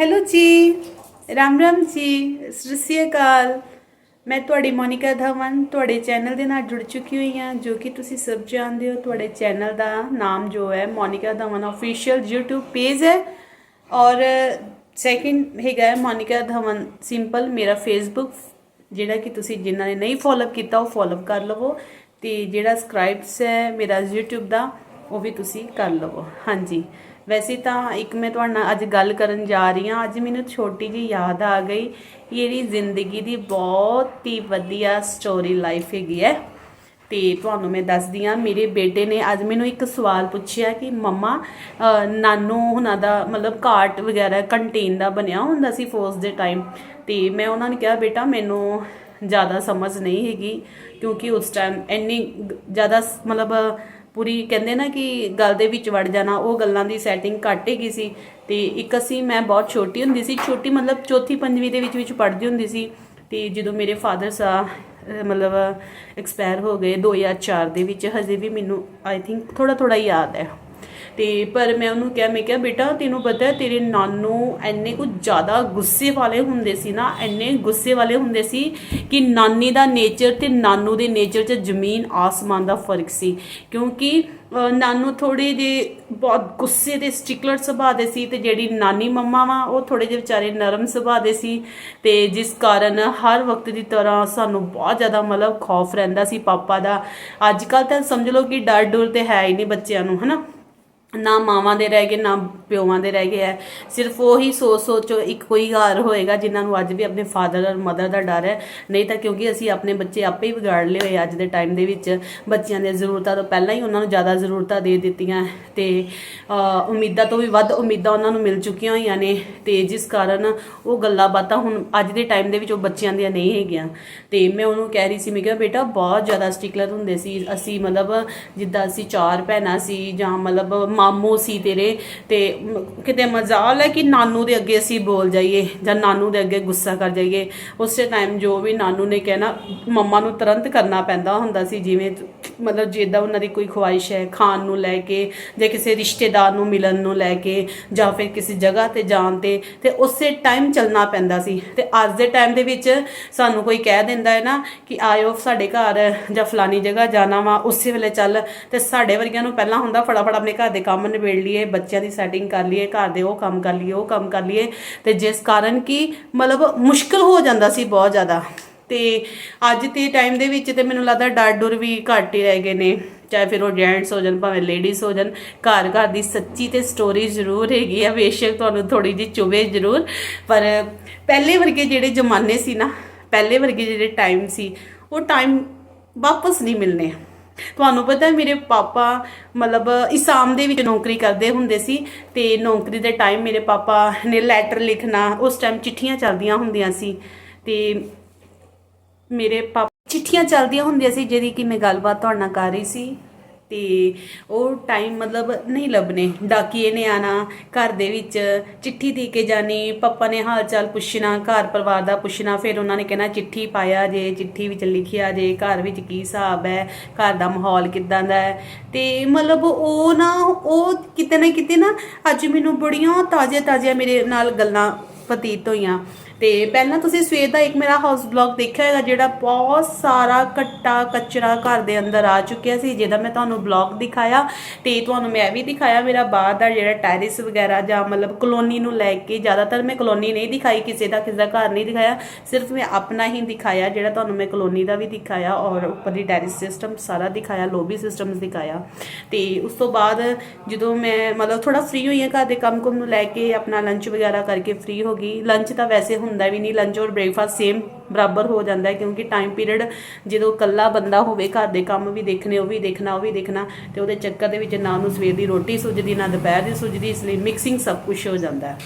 Hello ਜੀ। ਰਾਮ ਰਾਮ ਜੀ। ਸਤਿ ਸ਼੍ਰੀ ਅਕਾਲ। ਮੈਂ ਤੁਹਾਡੀ ਮੋਨਿਕਾ ਧਵਨ, ਤੁਹਾਡੇ ਚੈਨਲ ਦੇ ਨਾਲ ਜੁੜ ਚੁੱਕੀ ਹੋਈ ਹਾਂ, ਜੋ ਕਿ ਤੁਸੀਂ ਸਭ ਜਾਣਦੇ ਹੋ। ਤੁਹਾਡੇ ਚੈਨਲ ਦਾ ਨਾਮ ਜੋ ਹੈ, Monika Dhawan official YouTube page ਹੈ। ਔਰ ਸੈਕਿੰਡ ਹੈਗਾ ਹੈ ਮੋਨਿਕਾ ਧਵਨ ਸਿੰਪਲ ਮੇਰਾ ਫੇਸਬੁੱਕ ਜਿਹੜਾ ਕਿ ਤੁਸੀਂ ਜਿਨ੍ਹਾਂ ਨੇ ਨਹੀਂ ਫੋਲੋ ਕੀਤਾ, ਉਹ ਫੋਲੋ ਕਰ ਲਵੋ। ਤੇ ਜਿਹੜਾ ਸਬਸਕ੍ਰਾਈਬਸ ਹੈ, ਮੇਰਾ YouTube ਦਾ, ਉਹ ਵੀ ਤੁਸੀਂ ਕਰ ਲਵੋ। ਹਾਂਜੀ। ਵੈਸੇ ਤਾਂ ਇੱਕ ਮੈਂ ਤੁਹਾਡੇ ਨਾਲ ਅੱਜ ਗੱਲ ਕਰਨ ਜਾ ਰਹੀ ਹਾਂ। ਅੱਜ ਮੈਨੂੰ ਛੋਟੀ ਜੀ ਯਾਦ ਆ ਗਈ ਇਹਦੀ ਜ਼ਿੰਦਗੀ ਦੀ ਬਹੁਤ ਹੀ ਵਧੀਆ ਸਟੋਰੀ ਲਾਈਫ ਹੈਗੀ ਹੈ। ਤੇ ਤੁਹਾਨੂੰ ਮੈਂ ਦੱਸਦੀ ਹਾਂ ਮੇਰੇ ਬੇਟੇ ਨੇ ਅੱਜ ਮੈਨੂੰ ਇੱਕ ਸਵਾਲ ਪੁੱਛਿਆ ਕਿ ਮੰਮਾ ਅਹ, ਨਾਨੂ ਹੁਣਾਂ ਦਾ ਮਤਲਬ ਕਾਰਟ ਵਗੈਰਾ ਕੰਟੀਨ ਦਾ ਬਣਿਆ ਹੁੰਦਾ ਸੀ ਫੋਰਸ ਦੇ ਟਾਈਮ ਤੇ ਮੈਂ ਉਹਨਾਂ ਨੇ ਕਿਹਾ ਬੇਟਾ ਮੈਨੂੰ ਜ਼ਿਆਦਾ ਸਮਝ ਨਹੀਂ ਹੈਗੀ ਕਿਉਂਕਿ ਉਸ ਟਾਈਮ ਇੰਨੀ ਜ਼ਿਆਦਾ ਮਤਲਬ ਪੂਰੀ ਕਹਿੰਦੇ ਨਾ ਕਿ ਗੱਲ ਦੇ ਵਿੱਚ ਵੜ ਜਾਣਾ, ਉਹ ਗੱਲਾਂ ਦੀ ਸੈਟਿੰਗ ਘੱਟ ਹੈਗੀ ਸੀ। ਤੇ ਇੱਕ ਅਸੀਂ, ਮੈਂ ਬਹੁਤ ਛੋਟੀ ਹੁੰਦੀ ਸੀ, ਛੋਟੀ ਮਤਲਬ ਚੌਥੀ, ਪੰਜਵੀਂ ਦੇ ਵਿੱਚ ਵਿੱਚ ਪੜ੍ਹਦੀ ਹੁੰਦੀ ਸੀ। ਤੇ ਜਦੋਂ ਮੇਰੇ ਫਾਦਰ ਸਾਹਿਬ ਮਤਲਬ ਐਕਸਪਾਇਰ ਹੋ ਗਏ 2004 ਦੇ ਵਿੱਚ, ਹਜੇ ਵੀ ਮੈਨੂੰ ਆਈ ਥਿੰਕ ਥੋੜਾ ਥੋੜਾ ਯਾਦ ਹੈ। ਤੇ ਪਰ ਮੈਂ ਉਹਨੂੰ ਕਿਹਾ, ਮੈਂ ਕਿਹਾ, ਬੇਟਾ, ਤੈਨੂੰ ਪਤਾ ਹੈ, ਤੇਰੇ ਨਾਨੂ ਐਨੇ ਕੁ ਜ਼ਿਆਦਾ ਗੁੱਸੇ ਵਾਲੇ ਹੁੰਦੇ ਸੀ ਨਾ ਐਨੇ ਗੁੱਸੇ ਵਾਲੇ ਹੁੰਦੇ ਸੀ ਕਿ ਨਾਨੀ ਦਾ ਨੇਚਰ ਤੇ ਨਾਨੂ ਦੇ ਨੇਚਰ 'ਚ ਜ਼ਮੀਨ, ਆਸਮਾਨ ਦਾ ਫ਼ਰਕ ਸੀ। ਕਿਉਂਕਿ ਨਾਨੂ ਥੋੜੇ ਜੇ ਬਹੁਤ ਗੁੱਸੇ ਦੇ, ਸਟਿਕਲਰ ਸੁਭਾਅ ਦੇ ਸੀ ਤੇ ਜਿਹੜੀ ਨਾਨੀ ਮੰਮਾ ਵਾ, ਉਹ ਥੋੜੇ ਜਿਹੇ ਵਿਚਾਰੇ ਨਰਮ ਸੁਭਾਅ ਦੇ ਸੀ ਤੇ ਜਿਸ ਕਾਰਨ ਹਰ ਵਕਤ ਦੀ ਤਰ੍ਹਾਂ ਸਾਨੂੰ ਬਹੁਤ ਜ਼ਿਆਦਾ ਮਤਲਬ ਖੌਫ ਰਹਿੰਦਾ ਸੀ ਪਾਪਾ ਦਾ। ਅੱਜ ਕੱਲ ਤਾਂ ਸਮਝ ਲਓ ਕਿ ਡਰ ਡਰ ਤੇ ਹੈ ਹੀ ਨਹੀਂ ਬੱਚਿਆਂ ਨੂੰ, ਹਨਾ? ਨਾ ਮਾਵਾਂ ਦੇ ਰਹਿ ਗਏ, ਨਾ ਪਿਓਵਾਂ ਦੇ ਰਹਿ ਗਏ ਹੈ। ਸਿਰਫ ਉਹੀ ਸੋਚ ਸੋਚੋ ਇੱਕ ਕੋਈ ਘਰ ਹੋਏਗਾ ਜਿਨ੍ਹਾਂ ਨੂੰ ਅੱਜ ਵੀ ਆਪਣੇ ਫਾਦਰ ਔਰ ਮਦਰ ਦਾ ਡਰ ਹੈ। ਨਹੀਂ ਤਾਂ ਕਿਉਂਕਿ ਅਸੀਂ ਆਪਣੇ ਬੱਚੇ ਆਪੇ ਹੀ ਵਿਗਾੜ ਲਏ ਹੋਏ ਅੱਜ ਦੇ ਟਾਈਮ ਦੇ ਵਿੱਚ। ਬੱਚਿਆਂ ਦੀਆਂ ਜ਼ਰੂਰਤਾਂ ਤੋਂ ਪਹਿਲਾਂ ਹੀ ਉਹਨਾਂ ਨੂੰ ਜ਼ਿਆਦਾ ਜ਼ਰੂਰਤਾਂ ਦੇ ਦਿੱਤੀਆਂ ਤੇ ਉਮੀਦਾਂ ਤੋਂ ਵੀ ਵੱਧ ਉਮੀਦਾਂ ਉਹਨਾਂ ਨੂੰ ਮਿਲ ਚੁੱਕੀਆਂ ਹੋਈਆਂ ਨੇ ਤੇ ਜਿਸ ਕਾਰਨ ਉਹ ਗੱਲਾਂ ਬਾਤਾਂ ਹੁਣ ਅੱਜ ਦੇ ਟਾਈਮ ਦੇ ਵਿੱਚ ਉਹ ਬੱਚਿਆਂ ਦੀਆਂ ਨਹੀਂ ਹੈਗੀਆਂ। ਤੇ ਮੈਂ ਉਹਨੂੰ ਕਹਿ ਰਹੀ ਸੀ, ਮੈਂ ਕਿਹਾ ਬੇਟਾ ਬਹੁਤ ਜ਼ਿਆਦਾ ਸਟਿਕਲਰ ਹੁੰਦੇ ਸੀ। ਅਸੀਂ ਮਤਲਬ ਜਿੱਦਾਂ ਅਸੀਂ ਚਾਰ ਭੈਣਾਂ ਸੀ ਜਾਂ ਮਤਲਬ ਮਾਮੂ ਸੀ ਤੇਰੇ ਤੇ ਕਿਤੇ ਮਜ਼ਾਲ ਹੈ ਕਿ ਨਾਨੂ ਦੇ ਅੱਗੇ ਅਸੀਂ ਬੋਲ ਜਾਈਏ ਜਾਂ ਨਾਨੂ ਦੇ ਅੱਗੇ ਗੁੱਸਾ ਕਰ ਜਾਈਏ। ਉਸੇ ਟਾਈਮ ਜੋ ਵੀ ਨਾਨੂ ਨੇ ਕਹਿਣਾ, ਮੰਮਾ ਨੂੰ ਤੁਰੰਤ ਕਰਨਾ ਪੈਂਦਾ ਹੁੰਦਾ ਸੀ, ਜਿਵੇਂ ਮਤਲਬ ਜਿੱਦਾਂ ਉਹਨਾਂ ਦੀ ਕੋਈ ਖੁਆਇਸ਼ ਹੈ, ਖਾਣ ਨੂੰ ਲੈ ਕੇ ਜਾਂ ਕਿਸੇ ਰਿਸ਼ਤੇਦਾਰ ਨੂੰ ਮਿਲਣ ਨੂੰ ਲੈ ਕੇ ਜਾਂ ਫਿਰ ਕਿਸੇ ਜਗ੍ਹਾ ਤੇ ਜਾਣ ਤੇ ਤੇ ਉਸੇ ਟਾਈਮ ਚੱਲਣਾ ਪੈਂਦਾ ਸੀ। ਤੇ ਅੱਜ ਦੇ ਟਾਈਮ ਦੇ ਵਿੱਚ ਸਾਨੂੰ ਕੋਈ ਕਹਿ ਦਿੰਦਾ ਹੈ ਨਾ ਕਿ ਆਇਓ, ਸਾਡੇ ਘਰ ਜਾਂ ਫਲਾਨੀ ਜਗ੍ਹਾ ਜਾਣਾ ਵਾ, ਉਸੇ ਵੇਲੇ ਚੱਲ। ਤੇ ਸਾਡੇ ਵਰਗਿਆਂ ਨੂੰ ਪਹਿਲਾਂ ਹੁੰਦਾ ਫਟਾਫਟ ਆਪਣੇ ਘਰ ਦੇ ਕੰਮ ਨਿਬੇੜ ਲਈਏ, ਬੱਚਿਆਂ ਦੀ ਸੈਟਿੰਗ ਕਰ ਲਈਏ, ਘਰ ਦੇ ਉਹ ਕੰਮ ਕਰ ਲਈਏ, ਉਹ ਕੰਮ ਕਰ ਲਈਏ, ਤੇ ਜਿਸ ਕਾਰਨ ਕਿ ਮਤਲਬ ਮੁਸ਼ਕਲ ਹੋ ਜਾਂਦਾ ਸੀ ਬਹੁਤ ਜ਼ਿਆਦਾ। ਤੇ ਅੱਜ ਦੇ ਟਾਈਮ ਦੇ ਵਿੱਚ ਤੇ ਮੈਨੂੰ ਲੱਗਦਾ ਡਰ ਡੁਰ ਵੀ ਘੱਟ ਹੀ ਰਹਿ ਗਏ ਨੇ। ਚਾਹੇ ਫਿਰ ਉਹ ਜੈਂਟਸ ਹੋ ਜਾਣ, ਭਾਵੇਂ ਲੇਡੀਜ਼ ਹੋ ਜਾਣ, ਘਰ ਘਰ ਦੀ ਸੱਚੀ ਤੇ ਸਟੋਰੀ ਜ਼ਰੂਰ ਹੈਗੀ ਆ। ਬੇਸ਼ੱਕ ਤੁਹਾਨੂੰ ਥੋੜੀ ਜਿਹੀ ਚੁਵੇ ਜ਼ਰੂਰ, ਪਰ ਪਹਿਲੇ ਵਰਗੇ ਜਿਹੜੇ ਜ਼ਮਾਨੇ ਸੀ ਨਾ, ਪਹਿਲੇ ਵਰਗੇ ਜਿਹੜੇ ਟਾਈਮ ਸੀ, ਉਹ ਟਾਈਮ ਵਾਪਸ ਨਹੀਂ ਮਿਲਨੇ ਤੁਹਾਨੂੰ ਪਤਾ ਮੇਰੇ ਪਾਪਾ ਮਤਲਬ ਇਸਾਮ ਦੇ ਵਿੱਚ ਨੌਕਰੀ ਕਰਦੇ ਹੁੰਦੇ ਸੀ ਤੇ ਨੌਕਰੀ ਦੇ ਟਾਈਮ ਮੇਰੇ ਪਾਪਾ ਨੇ ਲੈਟਰ ਲਿਖਣਾ, ਉਸ ਟਾਈਮ ਚਿੱਠੀਆਂ ਚੱਲਦੀਆਂ ਹੁੰਦੀਆਂ ਸੀ ਤੇ ਮੇਰੇ ਪਾਪਾ ਚਿੱਠੀਆਂ ਚੱਲਦੀਆਂ ਹੁੰਦੀਆਂ ਸੀ, ਜਿਹਦੀ ਕਿ ਮੈਂ ਗੱਲਬਾਤ ਤੁਹਾਡੇ ਨਾਲ ਕਰ ਰਹੀ ਸੀ। ਤੇ ਉਹ ਟਾਈਮ ਮਤਲਬ ਨਹੀਂ ਲੱਭਨੇ ਡਾਕੀਏ ਨੇ ਆਣਾ ਘਰ ਦੇ ਵਿੱਚ, ਚਿੱਠੀ ਦੇ ਕੇ ਜਾਣੀ, ਪਾਪਾ ਨੇ ਹਾਲ ਚਾਲ ਪੁੱਛਣਾ, ਘਰ ਪਰਿਵਾਰ ਦਾ ਪੁੱਛਣਾ, ਫਿਰ ਉਹਨਾਂ ਨੇ ਕਹਿਣਾ, ਚਿੱਠੀ ਪਾਇਆ ਜੇ, ਚਿੱਠੀ ਵਿੱਚ ਲਿਖਿਆ ਜੇ, ਘਰ ਵਿੱਚ ਕੀ ਹਿਸਾਬ ਹੈ, ਘਰ ਦਾ ਮਾਹੌਲ ਕਿਦਾਂ ਦਾ ਹੈ? ਤੇ ਮਤਲਬ ਉਹ ਨਾ, ਉਹ ਕਿਤੇ ਨਾ ਕਿਤੇ ਨਾ ਅੱਜ ਮੈਨੂੰ ਬੜੀਆਂ ਤਾਜ਼ੀਆਂ ਤਾਜ਼ੀਆਂ ਮੇਰੇ ਨਾਲ ਗੱਲਾਂ ਪਤੀਤ ਹੋਈਆਂ। ਤੇ ਪਹਿਲਾਂ ਤੁਸੀਂ ਸਵੇਰ ਦਾ ਇੱਕ ਮੇਰਾ ਹਾਊਸ ਬਲੌਗ ਦੇਖਿਆ ਹੋਏਗਾ, ਜਿਹੜਾ ਬਹੁਤ ਸਾਰਾ ਕੱਟਾ ਕਚਰਾ ਘਰ ਦੇ ਅੰਦਰ ਆ ਚੁੱਕਿਆ ਸੀ, ਜਿਹਦਾ ਮੈਂ ਤੁਹਾਨੂੰ ਬਲੌਗ ਦਿਖਾਇਆ ਤੇ ਤੁਹਾਨੂੰ ਮੈਂ ਵੀ ਦਿਖਾਇਆ ਮੇਰਾ ਬਾਹਰ ਦਾ ਜਿਹੜਾ ਟੈਰਿਸ ਵਗੈਰਾ ਜਾਂ ਮਤਲਬ ਕਲੋਨੀ ਨੂੰ ਲੈ ਕੇ, ਜ਼ਿਆਦਾਤਰ ਮੈਂ ਕਲੋਨੀ ਨਹੀਂ ਦਿਖਾਈ, ਕਿਸੇ ਦਾ ਕਿਸੇ ਦਾ ਘਰ ਨਹੀਂ ਦਿਖਾਇਆ, ਸਿਰਫ ਮੈਂ ਆਪਣਾ ਹੀ ਦਿਖਾਇਆ, ਜਿਹੜਾ ਤੁਹਾਨੂੰ ਮੈਂ ਕਲੋਨੀ ਦਾ ਵੀ ਦਿਖਾਇਆ ਔਰ ਉੱਪਰਲੀ ਟੈਰਿਸ ਸਿਸਟਮ ਸਾਰਾ ਦਿਖਾਇਆ ਲੋਬੀ ਸਿਸਟਮਸ ਦਿਖਾਇਆ। ਤੇ ਉਸ ਤੋਂ ਬਾਅਦ ਜਦੋਂ ਮੈਂ ਮਤਲਬ ਥੋੜਾ ਫ੍ਰੀ ਹੋਈ ਹਾਂ ਘਰ ਦੇ ਕੰਮ ਕੁਮ ਨੂੰ ਲੈ ਕੇ, ਆਪਣਾ ਲੰਚ ਵਗੈਰਾ ਕਰਕੇ ਫ੍ਰੀ ਹੋ ਗਈ। ਲੰਚ ਤਾਂ ਵੈਸੇ ਹੁੰਦਾ ਵੀ ਨਹੀਂ ਲੰਚ ਔਰ ਬ੍ਰੇਕਫਾਸਟ ਸੇਮ ਬਰਾਬਰ ਹੋ ਜਾਂਦਾ ਹੈ, ਕਿਉਂਕਿ ਟਾਈਮ ਪੀਰੀਅਡ ਜਦੋਂ ਇਕੱਲਾ ਬੰਦਾ ਹੋਵੇ, ਘਰ ਦੇ ਕੰਮ ਵੀ ਦੇਖਣੇ, ਉਹ ਵੀ ਦੇਖਣਾ, ਉਹ ਵੀ ਦੇਖਣਾ, ਤੇ ਉਹਦੇ ਚੱਕਰ ਦੇ ਵਿੱਚ ਨਾ ਉਹਨੂੰ ਸਵੇਰ ਦੀ ਰੋਟੀ ਸੁੱਜਦੀ, ਨਾ ਦੁਪਹਿਰ ਦੀ ਸੁੱਜਦੀ, ਇਸ ਲਈ ਮਿਕਸਿੰਗ ਸਭ ਕੁਝ ਹੋ ਜਾਂਦਾ ਹੈ।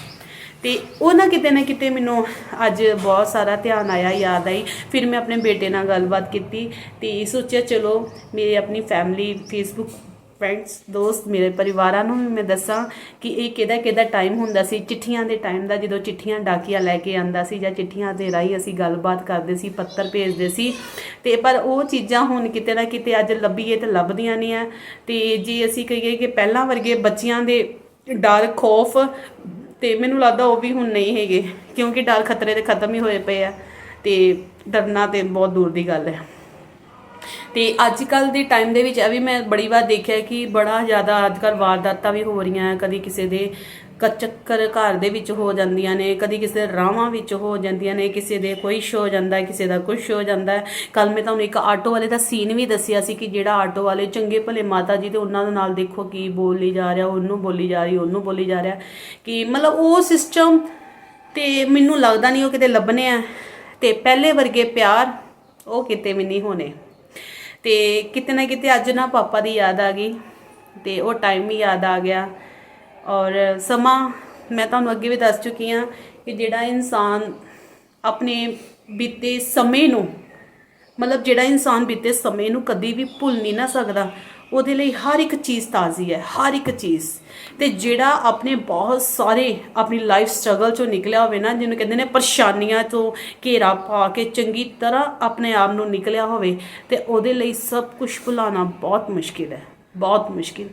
ਤੇ ਉਹ ਨਾ ਕਿਤੇ ਨਾ ਕਿਤੇ ਮੈਨੂੰ ਅੱਜ ਬਹੁਤ ਸਾਰਾ ਧਿਆਨ ਆਇਆ, ਯਾਦ ਆਈ, ਫਿਰ ਮੈਂ ਆਪਣੇ ਬੇਟੇ ਨਾਲ ਗੱਲਬਾਤ ਕੀਤੀ, ਤੇ ਸੋਚਿਆ ਚਲੋ, ਮੇਰੇ ਆਪਣੀ ਫੈਮਿਲੀ ਫੇਸਬੁੱਕ ਫਰੈਂਡਸ ਦੋਸਤ ਮੇਰੇ ਪਰਿਵਾਰਾਂ ਨੂੰ ਵੀ ਮੈਂ ਦੱਸਾਂ ਕਿ ਇਹ ਕਿਹਦਾ ਕਿਹਦਾ ਟਾਈਮ ਹੁੰਦਾ ਸੀ। ਚਿੱਠੀਆਂ ਦੇ ਟਾਈਮ ਦਾ ਜਦੋਂ ਚਿੱਠੀਆਂ ਡਾਕੀਆ ਲੈ ਕੇ ਆਂਦਾ ਸੀ ਜਾਂ ਚਿੱਠੀਆਂ ਦੇ ਰਾਹੀਂ ਅਸੀਂ ਗੱਲਬਾਤ ਕਰਦੇ ਸੀ, ਪੱਤਰ ਭੇਜਦੇ ਸੀ। ਤੇ ਪਰ ਉਹ ਚੀਜ਼ਾਂ ਹੁਣ ਕਿਤੇ ਨਾ ਕਿਤੇ ਅੱਜ ਲੱਭੀਏ ਤੇ ਲੱਭਦੀਆਂ ਨਹੀਂ ਆ। ਤੇ ਜੇ ਅਸੀਂ ਕਹੀਏ ਕਿ ਪਹਿਲਾਂ ਵਰਗੇ ਬੱਚਿਆਂ ਦੇ ਡਰ, ਖੌਫ ਤੇ ਮੈਨੂੰ ਲੱਗਦਾ ਉਹ ਵੀ ਹੁਣ ਨਹੀਂ ਹੈਗੇ, ਕਿਉਂਕਿ ਡਰ ਖਤਰੇ ਦੇ ਖਤਮ ਹੀ ਹੋਏ ਪਏ ਆ। ਤੇ ਡਰਨਾ ਤੇ ਬਹੁਤ ਦੂਰ ਦੀ ਗੱਲ ਹੈ। ਤੇ ਅੱਜ ਕੱਲ ਦੇ ਟਾਈਮ ਦੇ ਵਿੱਚ ਇਹ ਵੀ ਮੈਂ ਬੜੀ ਵਾਰ ਦੇਖਿਆ ਕਿ ਬੜਾ ਜ਼ਿਆਦਾ ਅੱਜ ਕੱਲ ਵਾਰਦਾਤਾਂ ਵੀ ਹੋ ਰਹੀਆਂ ਕਦੀ ਕਿਸੇ ਦੇ ਕ- ਚੱਕਰ ਘਰ ਦੇ ਵਿੱਚ ਹੋ ਜਾਂਦੀਆਂ ਨੇ, ਕਦੀ ਕਿਸੇ ਦੇ ਰਾਵਾਂ ਵਿੱਚ ਹੋ ਜਾਂਦੀਆਂ ਨੇ, ਕਿਸੇ ਦੇ ਕੋਈ ਹੋ ਜਾਂਦਾ ਕਿਸੇ ਦਾ ਕੁਝ ਹੋ ਜਾਂਦਾ ਹੈ। ਕੱਲ ਮੈਂ ਤੁਹਾਨੂੰ ਇੱਕ ਆਟੋ ਵਾਲੇ ਦਾ ਸੀਨ ਵੀ ਦੱਸਿਆ ਸੀ ਕਿ ਜਿਹੜਾ ਆਟੋ ਵਾਲੇ ਚੰਗੇ ਭਲੇ ਮਾਤਾ ਜੀ ਤੇ ਉਹਨਾਂ ਦੇ ਨਾਲ ਦੇਖੋ ਕੀ ਬੋਲੀ ਜਾ ਰਿਹਾ, ਉਹਨੂੰ ਬੋਲੀ ਜਾ ਰਹੀ, ਉਹਨੂੰ ਬੋਲੀ ਜਾ ਰਿਹਾ। ਕਿ ਮਤਲਬ ਉਹ ਸਿਸਟਮ ਤੇ ਮੈਨੂੰ ਲੱਗਦਾ ਨਹੀਂ ਉਹ ਕਿਤੇ ਲੱਭਣੇ ਆ ਤੇ ਪਹਿਲੇ ਵਰਗੇ ਪਿਆਰ ਉਹ ਕਿਤੇ ਵੀ ਨਹੀਂ ਹੋਣੇ। ਤੇ ਕਿਤੇ ਨਾ ਕਿਤੇ ਅੱਜ ਨਾ ਪਾਪਾ ਦੀ ਯਾਦ ਆ ਗਈ ਤੇ ਉਹ ਟਾਈਮ ਵੀ ਯਾਦ ਆ ਗਿਆ। ਔਰ ਸਮਾਂ ਮੈਂ ਤੁਹਾਨੂੰ ਅੱਗੇ ਵੀ ਦੱਸ ਚੁੱਕੀ ਹਾਂ ਕਿ ਜਿਹੜਾ ਇਨਸਾਨ ਆਪਣੇ ਬੀਤੇ ਸਮੇਂ ਨੂੰ, ਮਤਲਬ ਜਿਹੜਾ ਇਨਸਾਨ ਬੀਤੇ ਸਮੇਂ ਨੂੰ ਕਦੀ ਵੀ ਭੁੱਲ ਨਹੀਂ ਨਾ ਸਕਦਾ ਉਹਦੇ ਲਈ ਹਰ ਇੱਕ ਚੀਜ਼ ਤਾਜ਼ੀ ਹੈ, ਹਰ ਇੱਕ ਚੀਜ਼। ਤੇ ਜਿਹੜਾ ਆਪਣੇ ਬਹੁਤ ਸਾਰੇ ਆਪਣੀ ਲਾਈਫ ਸਟਰਗਲ ਚੋਂ ਨਿਕਲਿਆ ਹੋਵੇ ਨਾ, ਜਿਹਨੂੰ ਕਹਿੰਦੇ ਨੇ ਪਰੇਸ਼ਾਨੀਆਂ ਤੋਂ ਘੇਰਾ ਪਾ ਕੇ ਚੰਗੀ ਤਰ੍ਹਾਂ ਆਪਣੇ ਆਪ ਨੂੰ ਨਿਕਲਿਆ ਹੋਵੇ, ਤੇ ਉਹਦੇ ਲਈ ਸਭ ਕੁਝ ਭੁਲਾਉਣਾ ਬਹੁਤ ਮੁਸ਼ਕਿਲ ਹੈ, ਬਹੁਤ ਮੁਸ਼ਕਿਲ।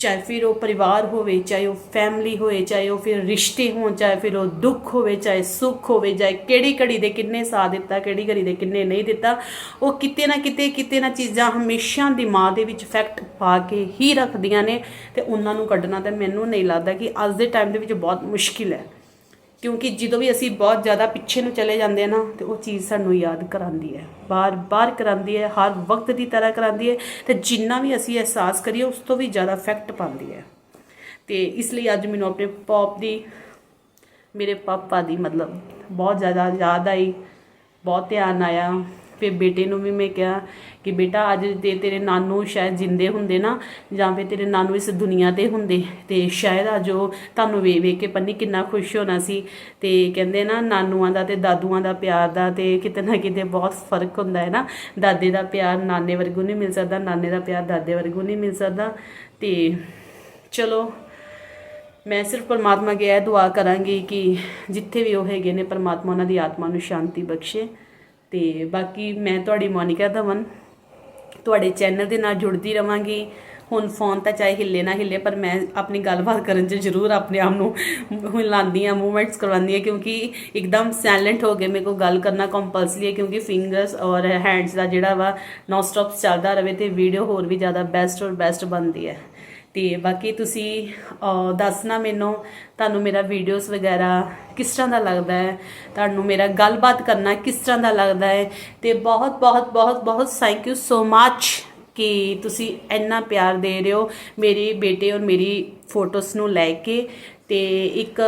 ਚਾਹੇ ਫਿਰ ਉਹ ਪਰਿਵਾਰ ਹੋਵੇ, ਚਾਹੇ ਉਹ ਫੈਮਿਲੀ ਹੋਵੇ ਚਾਹੇ ਉਹ ਫਿਰ ਰਿਸ਼ਤੇ ਹੋਣ, ਚਾਹੇ ਫਿਰ ਉਹ ਦੁੱਖ ਹੋਵੇ, ਚਾਹੇ ਸੁੱਖ ਹੋਵੇ, ਚਾਹੇ ਕਿਹੜੀ ਘੜੀ ਦੇ ਕਿੰਨੇ ਸਾਥ ਦਿੱਤਾ, ਕਿਹੜੀ ਘੜੀ ਦੇ ਕਿੰਨੇ ਨਹੀਂ ਦਿੱਤਾ, ਉਹ ਕਿਤੇ ਨਾ ਕਿਤੇ ਕਿਤੇ ਨਾ ਚੀਜ਼ਾਂ ਹਮੇਸ਼ਾ ਦਿਮਾਗ ਦੇ ਵਿੱਚ ਇਫੈਕਟ ਪਾ ਕੇ ਹੀ ਰੱਖਦੀਆਂ ਨੇ ਤੇ ਉਹਨਾਂ ਨੂੰ ਕੱਢਣਾ ਤਾਂ ਮੈਨੂੰ ਨਹੀਂ ਲੱਗਦਾ ਕਿ ਅੱਜ ਦੇ ਟਾਈਮ ਦੇ ਵਿੱਚ ਬਹੁਤ ਮੁਸ਼ਕਿਲ ਹੈ। ਕਿਉਂਕਿ ਜਦੋਂ ਵੀ ਅਸੀਂ ਬਹੁਤ ਜ਼ਿਆਦਾ ਪਿੱਛੇ ਨੂੰ ਚਲੇ ਜਾਂਦੇ ਆ ਨਾ, ਤੇ ਉਹ ਚੀਜ਼ ਸਾਨੂੰ ਯਾਦ ਕਰਾਉਂਦੀ ਹੈ। ਬਾਰ-ਬਾਰ ਕਰਾਉਂਦੀ ਹੈ, ਹਰ ਵਕਤ ਦੀ ਤਰ੍ਹਾਂ ਕਰਾਉਂਦੀ ਹੈ, ਤੇ ਜਿੰਨਾ ਵੀ ਅਸੀਂ ਅਹਿਸਾਸ ਕਰੀਏ, ਉਸ ਤੋਂ ਵੀ ਜ਼ਿਆਦਾ ਇਫੈਕਟ ਪਾਉਂਦੀ ਹੈ। ਤੇ ਇਸ ਲਈ ਅੱਜ ਮੈਨੂੰ ਆਪਣੇ ਪੌਪ ਦੀ, ਮੇਰੇ ਪਾਪਾ ਦੀ ਮਤਲਬ ਬਹੁਤ ਜ਼ਿਆਦਾ ਯਾਦ ਆਈ, ਬਹੁਤ ਧਿਆਨ ਆਇਆ। ਫਿਰ ਬੇਟੇ ਨੂੰ ਵੀ ਮੈਂ ਕਿਹਾ ਕਿ ਬੇਟਾ ਅੱਜ ਤੇ ਤੇਰੇ ਨਾਨੂ ਸ਼ਾਇਦ ਜਿੰਦੇ ਹੁੰਦੇ ਨਾ, ਜਾਂ ਫਿਰ ਤੇਰੇ ਨਾਨੂ ਇਸ ਦੁਨੀਆ ਤੇ ਹੁੰਦੇ। ਤੇ ਸ਼ਾਇਦ ਅੱਜ ਉਹ ਤੁਹਾਨੂੰ ਵੇਖ ਵੇਖ ਕੇ ਪੰਨੀ ਕਿੰਨਾ ਖੁਸ਼ ਹੋਣਾ ਸੀ। ਤੇ ਕਹਿੰਦੇ ਨਾ ਨਾਨੂਆਂ ਦਾ ਤੇ ਦਾਦੂਆਂ ਦਾ ਪਿਆਰ ਦਾ ਤੇ ਕਿਤੇ ਨਾ ਕਿਤੇ ਬਹੁਤ ਫ਼ਰਕ ਹੁੰਦਾ ਹੈ ਨਾ। ਦਾਦੇ ਦਾ ਪਿਆਰ ਨਾਨੇ ਵਰਗੂ ਨਹੀਂ ਮਿਲ ਸਕਦਾ, ਨਾਨੇ ਦਾ ਪਿਆਰ ਦਾਦੇ ਵਰਗੂ ਨਹੀਂ ਮਿਲ ਸਕਦਾ। ਤੇ ਚਲੋ, ਮੈਂ ਸਿਰਫ ਪਰਮਾਤਮਾ ਅੱਗੇ ਇਹ ਦੁਆ ਕਰਾਂਗੀ ਕਿ ਜਿੱਥੇ ਵੀ ਉਹ ਹੈਗੇ ਨੇ, ਪਰਮਾਤਮਾ ਉਹਨਾਂ ਦੀ ਆਤਮਾ ਨੂੰ ਸ਼ਾਂਤੀ ਬਖਸ਼ੇ। ਤੇ ਬਾਕੀ ਮੈਂ ਤੁਹਾਡੀ ਮੋਨਿਕਾ ਧਵਨ, ਤੁਹਾਡੇ ਚੈਨਲ ਦੇ ਨਾਲ ਜੁੜਦੀ ਰਵਾਂਗੀ। ਹੁਣ ਫੋਨ ਤਾਂ ਚਾਹੇ ਹਿੱਲੇ ਨਾ ਹਿੱਲੇ, ਪਰ ਮੈਂ ਆਪਣੀ ਗੱਲਬਾਤ ਕਰਨ 'ਚ ਜ਼ਰੂਰ ਆਪਣੇ ਆਪ ਨੂੰ ਹਿਲਾਉਂਦੀ ਆ ਮੂਵਮੈਂਟਸ ਕਰਵਾਉਂਦੀ ਆ ਕਿਉਂਕਿ ਇੱਕਦਮ ਸਾਇਲੈਂਟ ਹੋ ਗਏ ਮੇਰੇ ਕੋਲ ਗੱਲ ਕਰਨਾ ਕੰਪਲਸਰੀ ਹੈ, ਕਿਉਂਕਿ ਫਿੰਗਰਸ ਔਰ ਹੈਂਡਸ ਦਾ ਜਿਹੜਾ ਵਾ ਨੋ ਸਟਾਪ ਚੱਲਦਾ ਰਵੇ ਤੇ ਵੀਡੀਓ ਹੋਰ ਵੀ ਜ਼ਿਆਦਾ ਬੈਸਟ ਔਰ ਬੈਸਟ ਬਣਦੀ ਹੈ। ਤੇ ਬਾਕੀ ਤੁਸੀਂ ਦੱਸਣਾ ਮੈਨੂੰ, ਤੁਹਾਨੂੰ ਮੇਰਾ ਵੀਡੀਓਜ਼ ਵਗੈਰਾ ਕਿਸ ਤਰ੍ਹਾਂ ਦਾ ਲੱਗਦਾ ਹੈ? ਤੁਹਾਨੂੰ ਮੇਰਾ ਗੱਲਬਾਤ ਕਰਨਾ ਕਿਸ ਤਰ੍ਹਾਂ ਦਾ ਲੱਗਦਾ ਹੈ? ਤੇ ਬਹੁਤ ਬਹੁਤ ਬਹੁਤ ਬਹੁਤ ਥੈਂਕ ਯੂ ਸੋ ਮੱਚ ਕਿ ਤੁਸੀਂ ਇੰਨਾ ਪਿਆਰ ਦੇ ਰਹੇ ਹੋ ਮੇਰੇ ਬੇਟੇ ਔਰ ਮੇਰੀ ਫੋਟੋਸ ਨੂੰ ਲੈ ਕੇ। ਤੇ ਇੱਕ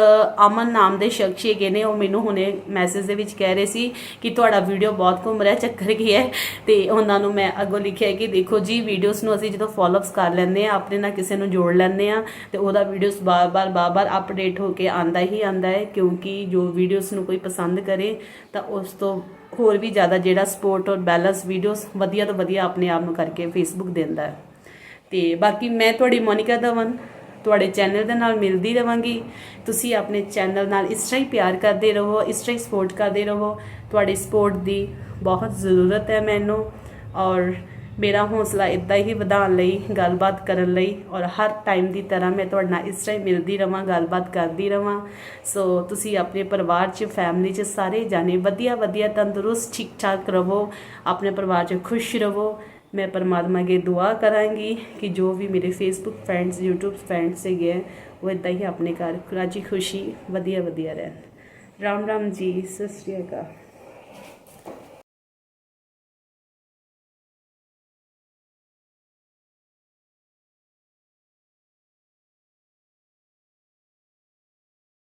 ਅਮਨ ਨਾਮ ਦੇ ਸ਼ਖਸ ਹੈਗੇ ਨੇ, ਉਹ ਮੈਨੂੰ ਹੁਣੇ ਮੈਸੇਜ ਦੇ ਵਿੱਚ ਕਹਿ ਰਹੇ ਸੀ ਕਿ ਤੁਹਾਡਾ ਵੀਡੀਓ ਬਹੁਤ ਘੁੰਮ ਰਿਹਾ, ਚੱਕਰ ਕੀ ਹੈ? ਤੇ ਉਹਨਾਂ ਨੂੰ ਮੈਂ ਅੱਗੋਂ ਲਿਖਿਆ ਕਿ ਦੇਖੋ ਜੀ ਵੀਡੀਓਜ਼ ਨੂੰ ਅਸੀਂ ਜਦੋਂ ਫਾਲੋਅਪਸ ਕਰ ਲੈਂਦੇ ਆ ਆਪਣੇ ਨਾਲ ਕਿਸੇ ਨੂੰ ਜੋੜ ਲੈਂਦੇ ਆ ਤੇ ਉਹਦਾ ਵੀਡੀਓਜ਼ ਬਾਰ-ਬਾਰ ਬਾਰ-ਬਾਰ ਅਪਡੇਟ ਹੋ ਕੇ ਆਂਦਾ ਹੀ ਆਂਦਾ ਹੈ, ਕਿਉਂਕਿ ਜੋ ਵੀਡੀਓਜ਼ ਨੂੰ ਕੋਈ ਪਸੰਦ ਕਰੇ, ਤਾਂ ਉਸ ਤੋਂ ਹੋਰ ਵੀ ਜ਼ਿਆਦਾ ਜਿਹੜਾ ਸਪੋਰਟ ਔਰ ਬੈਲੈਂਸ ਵੀਡੀਓਜ਼ ਵਧੀਆ ਤੋਂ ਵਧੀਆ ਆਪਣੇ ਆਪ ਨੂੰ ਕਰਕੇ ਫੇਸਬੁੱਕ ਦਿੰਦਾ ਹੈ। ਤੇ ਬਾਕੀ ਮੈਂ ਤੁਹਾਡੀ ਮੋਨਿਕਾ ਧਵਨ। ਤੁਹਾਡੇ ਚੈਨਲ ਦੇ ਨਾਲ ਮਿਲਦੀ ਰਵਾਂਗੀ। ਤੁਸੀਂ ਆਪਣੇ ਚੈਨਲ ਨਾਲ ਇਸ ਤਰ੍ਹਾਂ ਹੀ ਪਿਆਰ ਕਰਦੇ ਰਹੋ, ਇਸ ਤਰ੍ਹਾਂ ਹੀ ਸਪੋਰਟ ਕਰਦੇ ਰਹੋ। ਤੁਹਾਡੀ ਸਪੋਰਟ ਦੀ ਬਹੁਤ ਜ਼ਰੂਰਤ ਹੈ ਮੈਨੂੰ ਔਰ ਮੇਰਾ ਹੌਸਲਾ ਇਦਾਂ ਹੀ ਵਧਾਉਣ ਲਈ, ਗੱਲਬਾਤ ਕਰਨ ਲਈ ਔਰ ਹਰ ਟਾਈਮ ਦੀ ਤਰ੍ਹਾਂ ਮੈਂ ਤੁਹਾਡੇ ਨਾਲ ਇਸ ਤਰ੍ਹਾਂ ਹੀ ਮਿਲਦੀ ਰਵਾਂ, ਗੱਲਬਾਤ ਕਰਦੀ ਰਵਾਂ। ਸੋ ਤੁਸੀਂ ਆਪਣੇ ਪਰਿਵਾਰ 'ਚ ਫੈਮਿਲੀ 'ਚ ਸਾਰੇ ਜਾਣੇ ਵਧੀਆ ਵਧੀਆ ਤੰਦਰੁਸਤ ਠੀਕ ਠਾਕ ਰਹੋ। ਆਪਣੇ ਪਰਿਵਾਰ 'ਚ ਖੁਸ਼ ਰਹੋ। ਮੈਂ ਪਰਮਾਤਮਾ ਅੱਗੇ ਦੁਆ ਕਰਾਂਗੀ ਕਿ ਜੋ ਵੀ ਮੇਰੇ ਫੇਸਬੁੱਕ ਫਰੈਂਡਸ YouTube ਫਰੈਂਡਸ ਹੈਗੇ ਹੈ, ਉਹ ਇਦਾਂ ਹੀ ਆਪਣੇ ਘਰ ਰਾਜੀ ਖੁਸ਼ੀ ਵਧੀਆ ਵਧੀਆ ਰਹਿਣ ਰਾਮ ਰਾਮ ਜੀ ਸਤਿ ਸ਼੍ਰੀ ਅਕਾਲ